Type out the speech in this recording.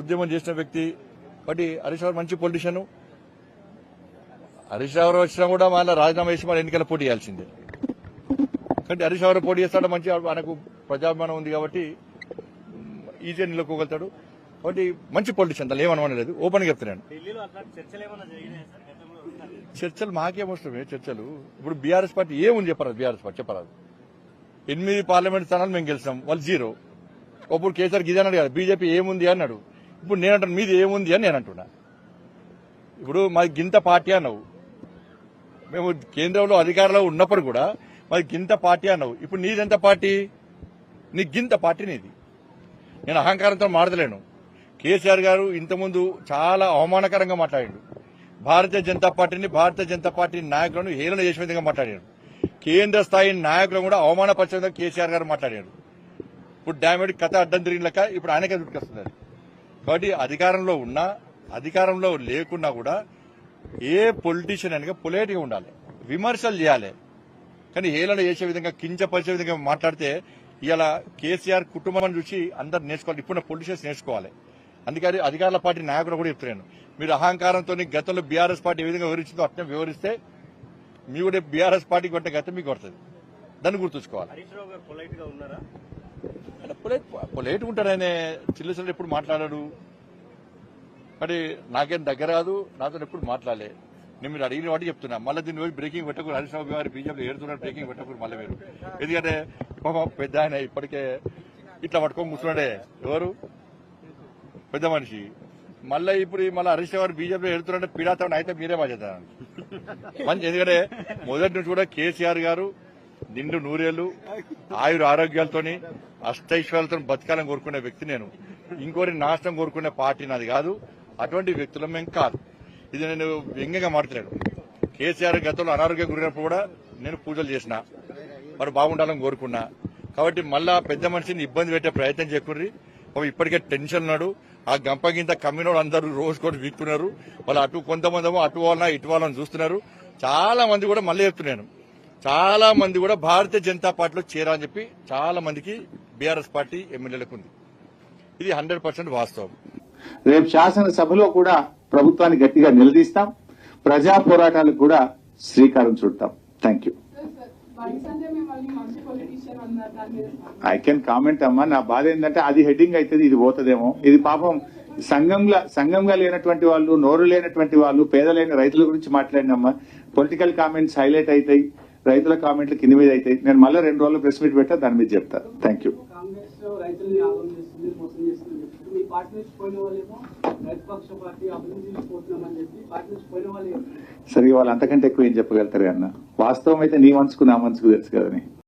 ఉద్యమం చేసిన వ్యక్తి కాబట్టి హరీష్ రావు మంచి పొలిటీషియన్ హరీష్ రావు వచ్చినా కూడా మళ్ళీ రాజీనామా చేసి మన ఎన్నికల పోటీ చేయాల్సిందే. కాబట్టి హరీష్ రావు పోటీ చేస్తాడు మంచి మనకు ప్రజాభిమానం ఉంది కాబట్టి ఈజీగా నిలుపుకోగలుగుతాడు. కాబట్టి మంచి పొలిటీషియన్ దాన్ని ఏమనలేదు ఓపెన్గా చెప్తున్నాను. చర్చలు గతంలో చర్చలు ఇప్పుడు బీఆర్ఎస్ పార్టీ ఏముంది చెప్పరాదు బీఆర్ఎస్ పార్టీ చెప్పరాదు. ఎనిమిది పార్లమెంట్ స్థానాలు మేము గెలిచాం వాళ్ళు జీరో. అప్పుడు కేసీఆర్ అన్నాడు కదా బీజేపీ ఏముంది అన్నాడు. ఇప్పుడు నేను అంటాను మీది ఏముంది అని నేను అంటున్నా ఇప్పుడు మాది గింత పార్టీ అన్నావు. మేము కేంద్రంలో అధికారంలో ఉన్నప్పుడు కూడా మాది గింత పార్టీ అన్నావు. ఇప్పుడు నీదెంత పార్టీ? నీ గింత పార్టీ నీది. నేను అహంకారంతో మాడతలేను కేసీఆర్ గారు ఇంతకుముందు చాలా అవమానకరంగా మాట్లాడాడు. భారతీయ జనతా పార్టీని భారతీయ జనతా పార్టీ నాయకులను హేళన చేసే విధంగా మాట్లాడాడు. కేంద్ర స్థాయి నాయకులను కూడా అవమానపరిచే విధంగా కేసీఆర్ గారు మాట్లాడారు. ఇప్పుడు డామేడ్ కథ అడ్డం తిరిగిన లెక్క ఇప్పుడు ఆయనకే దుట్టుకొస్తున్నారు కాబట్టి అధికారంలో ఉన్నా అధికారంలో లేకున్నా కూడా ఏ పొలిటీషియన్ అనగా పొలైట్గా ఉండాలి. విమర్శలు చేయాలి. కానీ ఏలన చేసే విధంగా కించపరిచే విధంగా మాట్లాడితే ఇలా కేసీఆర్ కుటుంబం చూసి అందరు నేర్చుకోవాలి. ఇప్పుడు పొలిటీషియన్స్ నేర్చుకోవాలి. అందుకని అధికారుల పార్టీ నాయకులు కూడా చెప్తున్నాను మీరు అహంకారంతో గతంలో బీఆర్ఎస్ పార్టీ ఏ విధంగా వివరించిందో అట్నే వివరిస్తే మీ కూడా బీఆర్ఎస్ పార్టీ కొట్టే గతం మీకు కొడుతుంది దాన్ని గుర్తుంచుకోవాలి. హరీష్ రావు గారు పొలైట్ ఆయన పొలైట్ పొలైట్ ఎప్పుడు మాట్లాడాడు? మరి నాకేం దగ్గర కాదు నాతో ఎప్పుడు మాట్లాడలే. నేను మీరు అడిగిన వాటి చెప్తున్నా. మళ్ళీ దీన్ని పోయి బ్రేకింగ్ పెట్టకూడదు హరీష్ గారు బీజేపీ ఏడుతున్నారు బ్రేకింగ్ పెట్టకూడదు మళ్ళీ మీరు. ఎందుకంటే పాప పెద్ద ఆయన ఇప్పటికే ఇట్లా పట్టుకొని కూర్చున్నాడే. ఎవరు? పెద్ద మనిషి. మళ్ళీ ఇప్పుడు మళ్ళీ హరీష్ గారు బీజేపీ ఎడుతున్నారంటే పీడాతం అయితే మీరే బాధ్యత. మంచి ఎందుకంటే మొదటి నుంచి కూడా కేసీఆర్ గారు నిండు నూరేళ్ళు ఆయుర ఆరోగ్యాలతోని అష్టైశ్వర్యాలతో బతకాలని కోరుకునే వ్యక్తి నేను. ఇంకోరి నాశనం కోరుకునే పార్టీ నాది కాదు. అటువంటి వ్యక్తులం మేము కాదు. ఇది నేను వ్యంగ్యంగా మాట్లాడాను. కేసీఆర్ గతంలో అనారోగ్యం గురినప్పుడు కూడా నేను పూజలు చేసిన మరి బాగుండాలని కోరుకున్నా. కాబట్టి మళ్ళా పెద్ద మనిషిని ఇబ్బంది పెట్టే ప్రయత్నం చేకుర్రి. ఇప్పటికే టెన్షన్ ఉన్నాడు. ఆ గంపగింత కమ్మినోడు అందరూ రోజు కూడా వీక్తున్నారు. వాళ్ళు అటు కొంతమందేమో అటు వాళ్ళ ఇటు వాళ్ళని చూస్తున్నారు. చాలా మంది కూడా మళ్ళీ చెప్తున్నాను చాలా మంది కూడా భారతీయ జనతా పార్టీలో చేరాలని చెప్పి చాలా మందికి బీఆర్ఎస్ పార్టీ ఎమ్మెల్యేలకు ఉంది. ఇది హండ్రెడ్ పర్సెంట్ వాస్తవం. రేపు శాసనసభలో కూడా ప్రభుత్వాన్ని గట్టిగా నిలదీస్తాం. ప్రజా పోరాటాలకు కూడా శ్రీకారం చుడతాం. Thank you I can comment అమ్మా. నా బాధ ఏంటంటే అది హెడ్డింగ్ అవుతుంది ఇది పోతుందేమో. ఇది పాపం సంఘంలో సంఘంగా లేనటువంటి వాళ్ళు నోరు లేనటువంటి వాళ్ళు పేదలైన రైతుల గురించి మాట్లాడినమ్మా. పొలిటికల్ కామెంట్స్ హైలైట్ అవుతాయి. రైతుల కామెంట్లు కింద మీద అవుతాయి నేను మళ్ళీ రెండు రోజులు ప్రెస్ మీట్ పెట్టా దాని మీద చెప్తా. థ్యాంక్ యూ సరే వాళ్ళు అంతకంటే ఎక్కువ ఏం చెప్పగలుగుతారు అన్న? వాస్తవం అయితే నీ మనసుకు నా మనసుకు తెలుసు కదని.